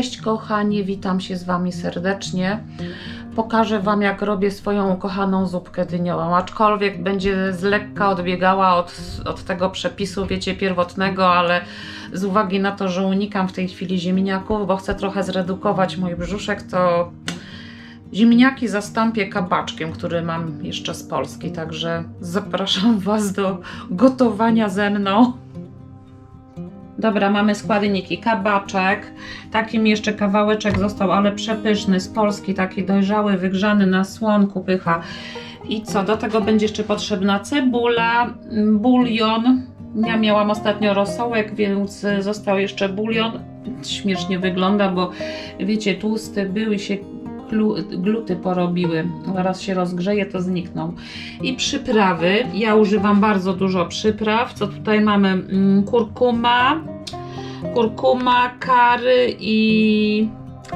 Cześć witam się z Wami serdecznie. Pokażę Wam jak robię swoją ukochaną zupkę dyniową, aczkolwiek będzie z lekka odbiegała od, od tego przepisu, wiecie, pierwotnego, ale z uwagi na to, że unikam w tej chwili ziemniaków, bo chcę trochę zredukować mój brzuszek, to ziemniaki zastąpię kabaczkiem, który mam jeszcze z Polski, także zapraszam Was do gotowania ze mną. Dobra, mamy składniki. Kabaczek, taki mi jeszcze kawałeczek został, ale przepyszny, z Polski, taki dojrzały, wygrzany na słonku, pycha. I co, do tego będzie jeszcze potrzebna cebula, bulion. Ja miałam ostatnio rosołek, więc został jeszcze bulion. Śmiesznie wygląda, bo wiecie, tłusty był i się gluty porobiły. Zaraz się rozgrzeje, to znikną. I przyprawy. Ja używam bardzo dużo przypraw. Co tutaj mamy? Mm, Kurkuma, kurkuma, kary i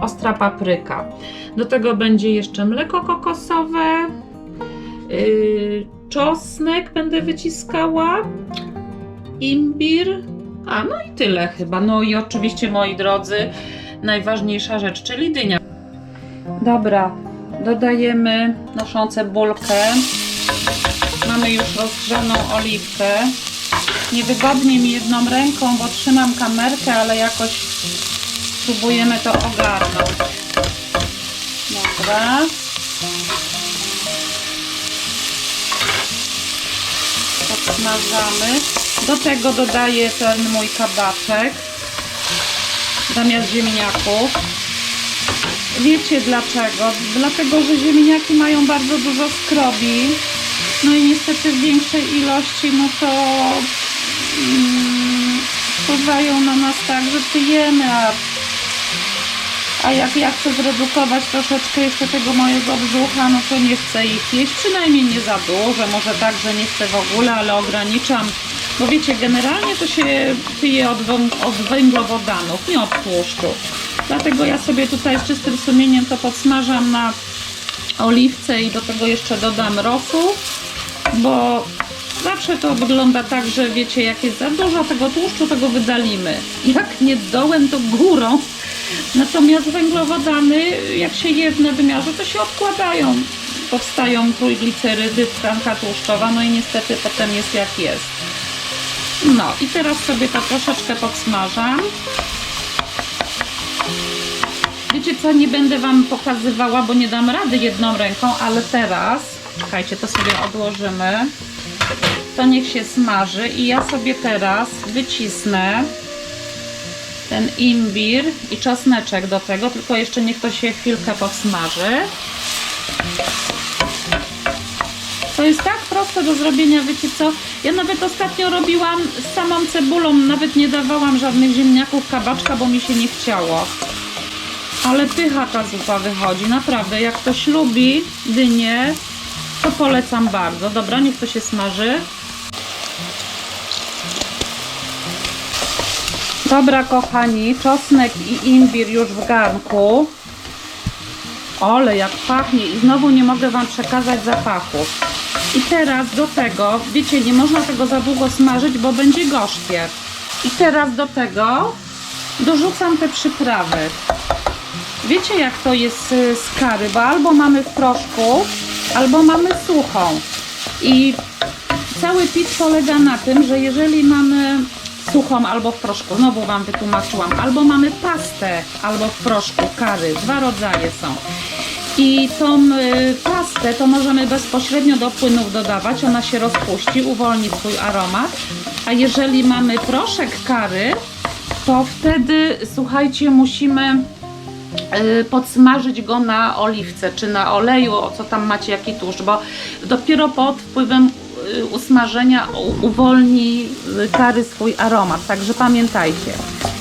ostra papryka. Do tego będzie jeszcze mleko kokosowe, yy, czosnek będę wyciskała, imbir, a no i tyle chyba. No i oczywiście moi drodzy, najważniejsza rzecz, czyli dynia. Dobra, dodajemy naszą cebulkę. Mamy już rozgrzaną oliwkę. Niewygodnie mi jedną ręką, bo trzymam kamerkę, ale jakoś spróbujemy to ogarnąć. Dobra. Podsmażamy. Do tego dodaję ten mój kabaczek zamiast ziemniaków. Wiecie dlaczego? Dlatego, że ziemniaki mają bardzo dużo skrobi. No i niestety w większej ilości, no to mm, wpływają na nas tak, że tyjemy, a, a jak ja chcę zredukować troszeczkę jeszcze tego mojego brzucha, no to nie chcę ich jeść, przynajmniej nie za dużo, może tak, że nie chcę w ogóle, ale ograniczam, bo wiecie, generalnie to się tyje od, od węglowodanów, nie od tłuszczu. Dlatego ja sobie tutaj z czystym sumieniem to podsmażam na oliwce i do tego jeszcze dodam rosół, bo zawsze to wygląda tak, że wiecie, jak jest za dużo tego tłuszczu, to go wydalimy. Jak nie dołem, to górą. Natomiast węglowodany, jak się je w to się odkładają. Powstają trójglicerydy, tkanka tłuszczowa, no i niestety potem jest jak jest. No i teraz sobie to troszeczkę podsmażam. Wiecie co, nie będę Wam pokazywała, bo nie dam rady jedną ręką, ale teraz, czekajcie, to sobie odłożymy. To niech się smaży i ja sobie teraz wycisnę ten imbir i czosneczek do tego, tylko jeszcze niech to się chwilkę podsmaży. To jest tak proste do zrobienia, wiecie co? Ja nawet ostatnio robiłam z samą cebulą, nawet nie dawałam żadnych ziemniaków, kabaczka, bo mi się nie chciało. Ale pycha ta zupa wychodzi, naprawdę. Jak ktoś lubi dynię, to polecam bardzo. Dobra, niech to się smaży. Dobra, kochani, czosnek i imbir już w garnku. Ole, jak pachnie i znowu nie mogę Wam przekazać zapachu. I teraz do tego, wiecie, nie można tego za długo smażyć, bo będzie gorzkie. I teraz do tego dorzucam te przyprawy. Wiecie jak to jest y, z kary, bo albo mamy w proszku, albo mamy suchą. I cały pit polega na tym, że jeżeli mamy suchą albo w proszku, znowu Wam wytłumaczyłam, albo mamy pastę, albo w proszku kary, dwa rodzaje są. I tą y, pastę to możemy bezpośrednio do płynów dodawać, ona się rozpuści, uwolni swój aromat. A jeżeli mamy proszek kary, to wtedy, słuchajcie, musimy podsmażyć go na oliwce czy na oleju, o co tam macie, jaki tłuszcz, bo dopiero pod wpływem y, usmażenia uwolni y, kary swój aromat, także pamiętajcie.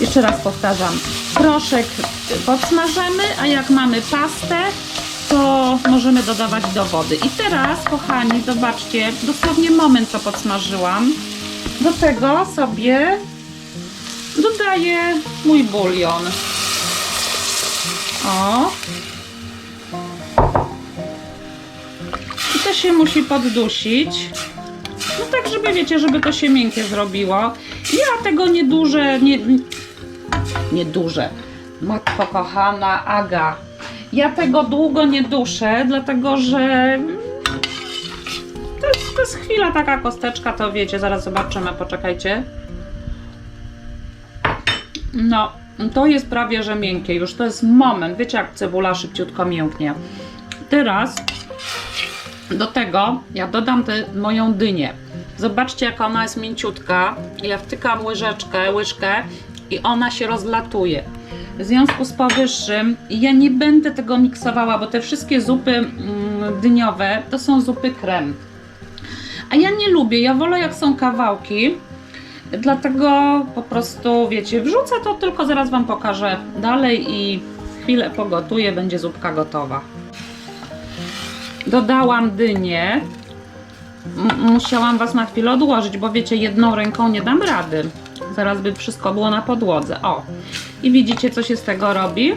Jeszcze raz powtarzam, proszek y, podsmażamy, a jak mamy pastę, to możemy dodawać do wody. I teraz, kochani, zobaczcie, dosłownie moment co podsmażyłam. Do tego sobie dodaję mój bulion. O. I to się musi poddusić. No tak, żeby wiecie, żeby to się miękkie zrobiło. Ja tego nieduże, nie, nie duże. Matko kochana, Aga. Ja tego długo nie duszę, dlatego że to jest, to jest chwila taka kosteczka, to wiecie, zaraz zobaczymy, poczekajcie. No, to jest prawie, że miękkie już, to jest moment, wiecie jak cebula szybciutko mięknie. Teraz do tego ja dodam tę moją dynię. Zobaczcie, jak ona jest mięciutka. Ja wtykam łyżeczkę, łyżkę i ona się rozlatuje. W związku z powyższym ja nie będę tego miksowała, bo te wszystkie zupy mm, dyniowe to są zupy krem. A ja nie lubię, ja wolę jak są kawałki. Dlatego po prostu, wiecie, wrzucę to, tylko zaraz Wam pokażę dalej i chwilę pogotuję, będzie zupka gotowa. Dodałam dynię. Musiałam Was na chwilę odłożyć, bo wiecie, jedną ręką nie dam rady. Zaraz by wszystko było na podłodze. O, i widzicie, co się z tego robi?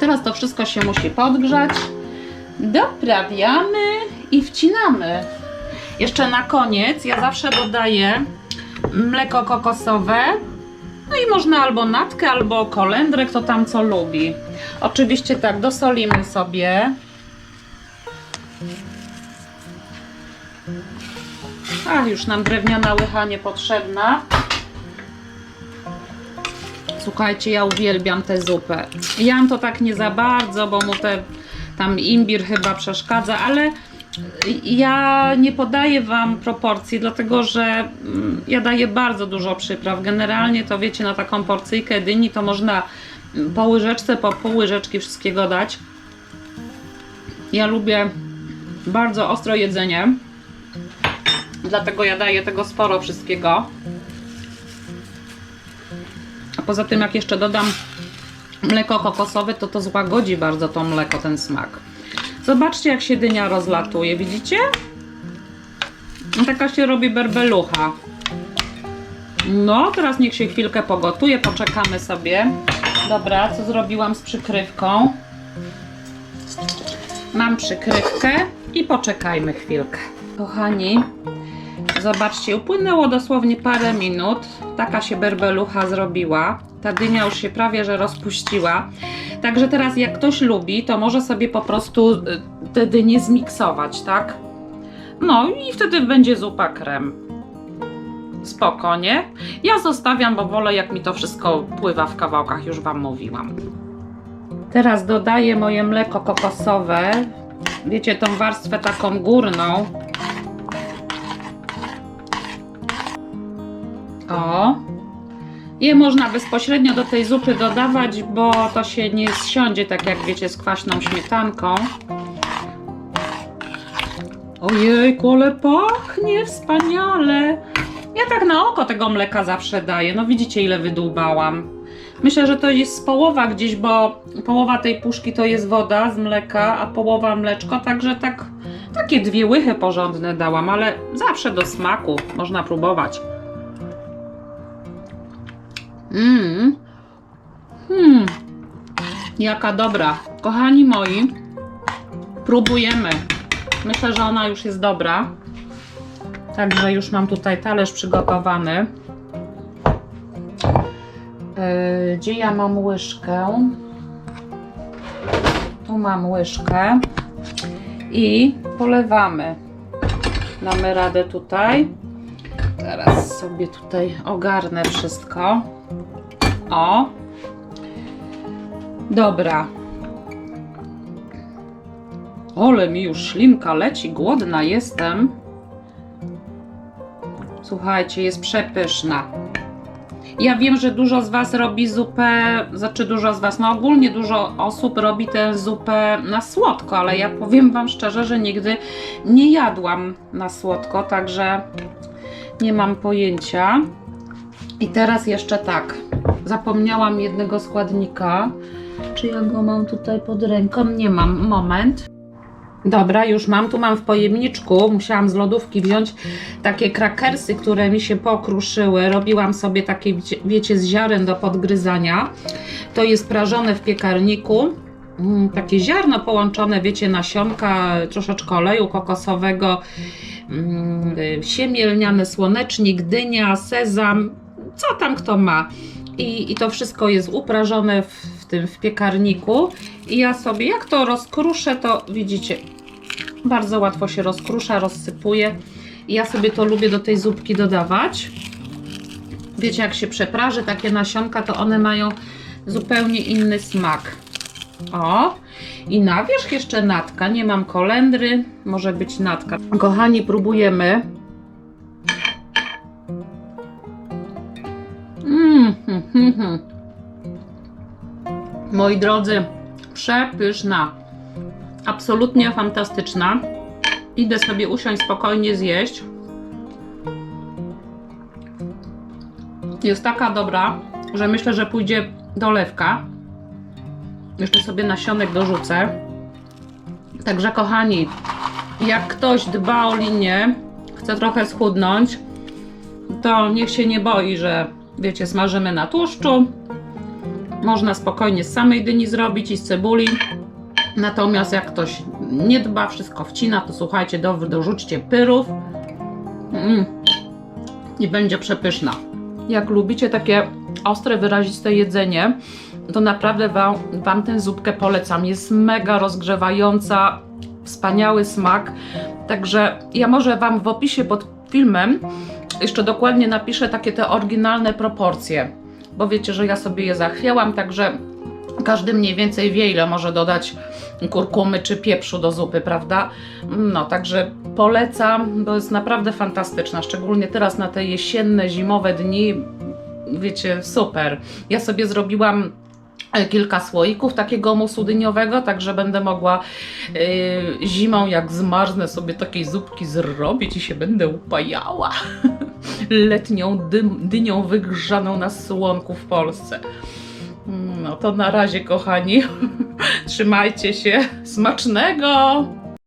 Teraz to wszystko się musi podgrzać. Doprawiamy i wcinamy. Jeszcze na koniec ja zawsze dodaję mleko kokosowe. No i można albo natkę, albo kolendrę, kto tam co lubi. Oczywiście tak, dosolimy sobie. A, już nam drewniana łycha niepotrzebna. Słuchajcie, ja uwielbiam tę zupę. Jan to tak nie za bardzo, bo mu te tam imbir chyba przeszkadza, ale ja nie podaję Wam proporcji, dlatego że mm, ja daję bardzo dużo przypraw. Generalnie to wiecie, na taką porcyjkę dyni to można po łyżeczce, po pół łyżeczki wszystkiego dać. Ja lubię bardzo ostro jedzenie, dlatego ja daję tego sporo wszystkiego. A poza tym, jak jeszcze dodam mleko kokosowe, to to złagodzi bardzo to mleko, ten smak. Zobaczcie, jak się dynia rozlatuje, widzicie? No, Taka się robi berbelucha. No, teraz niech się chwilkę pogotuje, poczekamy sobie. Dobra, co zrobiłam z przykrywką? Mam przykrywkę i poczekajmy chwilkę. Kochani, zobaczcie, upłynęło dosłownie parę minut. Taka się berbelucha zrobiła. Ta dynia już się prawie że rozpuściła. Także teraz jak ktoś lubi, to może sobie po prostu y, te dynie zmiksować, tak? No i wtedy będzie zupa krem. Spoko, nie? Ja zostawiam, bo wolę jak mi to wszystko pływa w kawałkach, już Wam mówiłam. Teraz dodaję moje mleko kokosowe. Wiecie, tą warstwę taką górną. O, je można bezpośrednio do tej zupy dodawać, bo to się nie zsiądzie tak jak wiecie z kwaśną śmietanką. Ojejku, ale pachnie wspaniale. Ja tak na oko tego mleka zawsze daję. No widzicie ile wydłubałam. Myślę, że to jest połowa gdzieś, bo połowa tej puszki to jest woda z mleka, a połowa mleczko, także tak takie dwie łychy porządne dałam, ale zawsze do smaku można próbować. Mmm. Hmm. Jaka dobra. Kochani moi, próbujemy. Myślę, że ona już jest dobra. Także już mam tutaj talerz przygotowany. Yy, Gdzie ja mam łyżkę? Tu mam łyżkę. I polewamy. Damy radę tutaj. Teraz sobie tutaj ogarnę wszystko. O. Dobra. Ole mi już ślinka leci, głodna jestem. Słuchajcie, jest przepyszna. Ja wiem, że dużo z Was robi zupę, znaczy dużo z Was, no ogólnie dużo osób robi tę zupę na słodko, ale ja powiem Wam szczerze, że nigdy nie jadłam na słodko, także nie mam pojęcia. I teraz jeszcze tak, zapomniałam jednego składnika. Czy ja go mam tutaj pod ręką? Nie mam, moment. Dobra, już mam, tu mam w pojemniczku, musiałam z lodówki wziąć takie krakersy, które mi się pokruszyły. Robiłam sobie takie, wiecie- z ziaren do podgryzania. To jest prażone w piekarniku. Mm, Takie ziarno połączone, wiecie, nasionka, troszeczkę oleju kokosowego, mm, y, siemię lniane, słonecznik, dynia, sezam, co tam kto ma. I, I to wszystko jest uprażone w, w tym w piekarniku. I ja sobie, jak to rozkruszę, to widzicie, bardzo łatwo się rozkrusza, rozsypuje. I ja sobie to lubię do tej zupki dodawać. Wiecie, jak się przepraży takie nasionka, to one mają zupełnie inny smak. O, i na wierzch jeszcze natka. Nie mam kolendry, może być natka. Kochani, próbujemy. Hmm. Moi drodzy, przepyszna. Absolutnie fantastyczna. Idę sobie usiąść spokojnie zjeść. Jest taka dobra, że myślę, że pójdzie dolewka. Jeszcze sobie nasionek dorzucę. Także kochani, jak ktoś dba o linię, chce trochę schudnąć, to niech się nie boi, że wiecie, smażymy na tłuszczu. Można spokojnie z samej dyni zrobić i z cebuli. Natomiast jak ktoś nie dba, wszystko wcina, to słuchajcie, do, dorzućcie pyrów mm. i będzie przepyszna. Jak lubicie takie ostre, wyraziste jedzenie, to naprawdę wam, wam tę zupkę polecam. Jest mega rozgrzewająca, wspaniały smak. Także ja może Wam w opisie pod filmem jeszcze dokładnie napiszę takie te oryginalne proporcje, bo wiecie, że ja sobie je zachwiałam, także każdy mniej więcej wie, ile może dodać kurkumy czy pieprzu do zupy, prawda? No, także polecam, bo jest naprawdę fantastyczna, szczególnie teraz na te jesienne, zimowe dni. Wiecie, super. Ja sobie zrobiłam kilka słoików takiego musu dyniowego, także będę mogła yy, zimą, jak zmarznę, sobie takiej zupki zrobić i się będę upajała letnią dym, dynią wygrzaną na słonku w Polsce. No to na razie, kochani. Trzymajcie się. Smacznego!